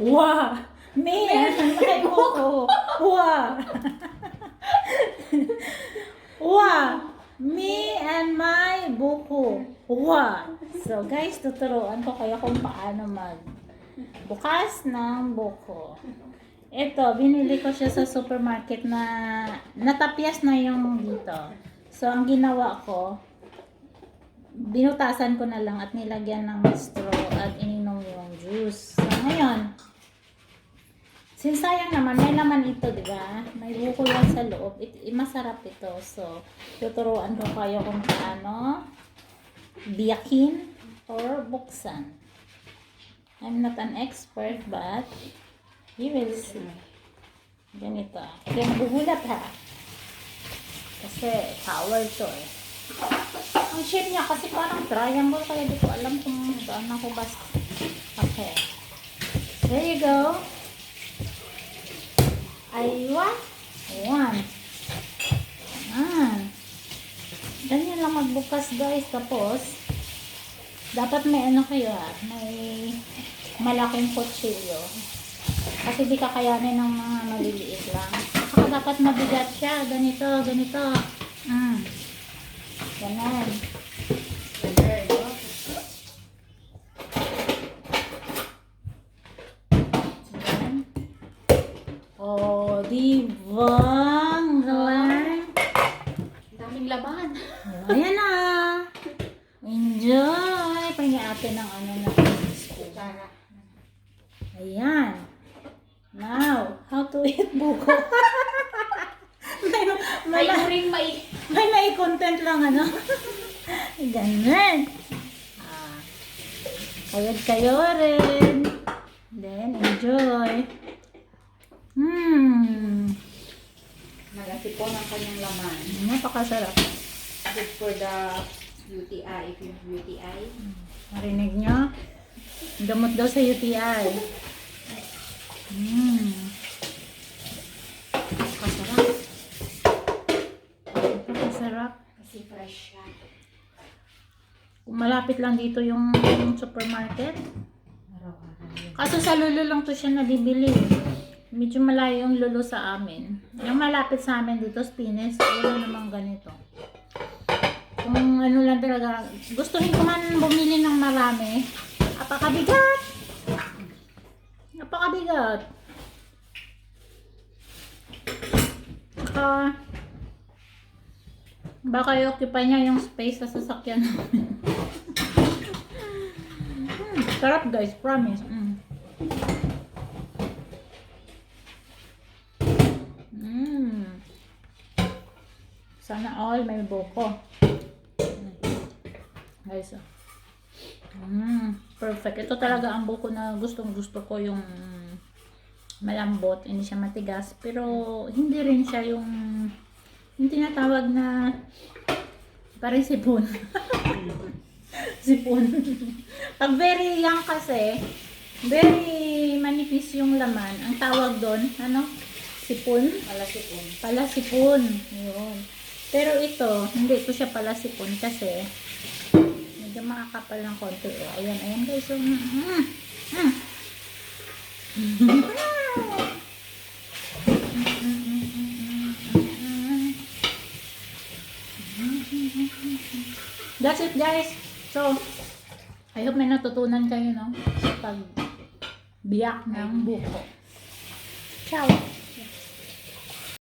Me and my buko. Wow! wow! Me and my buko. Wow! So guys, tuturuan ko kayo kung paano mag bukas ng buko. Ito, binili ko siya sa supermarket na natapyas na yung dito. So, ang ginawa ko, binutasan ko na lang at nilagyan ng straw at ininom yung juice. So, ngayon, since sayang naman, may laman ito, di ba? May buko yan sa loob. It, i- masarap ito. So, tuturuan ko kayo kung paano biyakin or buksan. I'm not an expert, but you will see. Ganito. Kaya magugulat ha. Kasi power to eh. Ang shape niya kasi parang triangle kaya di ko alam kung saan ako basta. Okay. There you go. Aywa. One. Yan. Ganyan lang magbukas guys. Tapos, dapat may ano kayo ha. May malaking kutsilyo. Kasi di kakayanin ng mga maliliit lang. Saka dapat mabigat siya. Ganito, ganito. Mm. Ganon. There you go. Ayan. Oh, di ba? Ang galing. Ang daming laban. Ayan na. Enjoy. Pahinga atin ng ano na. Ayan. Now, how to eat buko. may, may, May ring may... may may content lang ano. Ganun. Ah, kayod kayo rin. Then, enjoy. Nagasipon ang kanyang laman. Napakasarap. Good for the UTI, if you have UTI. Marinig nyo? Gamot daw sa UTI. Hmm. Napakasarap. Napakasarap. Kasi fresh siya. Kung malapit lang dito yung supermarket. Araw-araw yun. Kaso sa lulo lang to siya nabibili. Medyo malayo yung lulo sa amin. Yung malapit sa amin dito, Spines, wala namang ganito. Kung ano lang talaga, gustuhin ko man bumili ng marami, apakabigat! Napakabigat! Saka, baka i-occupy niya yung space sa sasakyan namin. Hmm, sarap guys, promise. Mm. Mm. Sana all may buko. Guys, oh. Mm, perfect. Ito talaga ang buko na gustong gusto ko yung malambot, hindi siya matigas, pero hindi rin siya yung yung tinatawag na parang sipon. sipon. Pag very young kasi, very manipis yung laman. Ang tawag doon, ano? Sipon? Palasipon. Palasipon. Yun. Pero ito, hindi ito siya palasipon kasi medyo makakapal ng konti. Oh, ayan, ayan guys. So, mm, mm, mm. That's it guys. So, I hope may natutunan kayo no? Sa pag biyak ng buko. Ciao!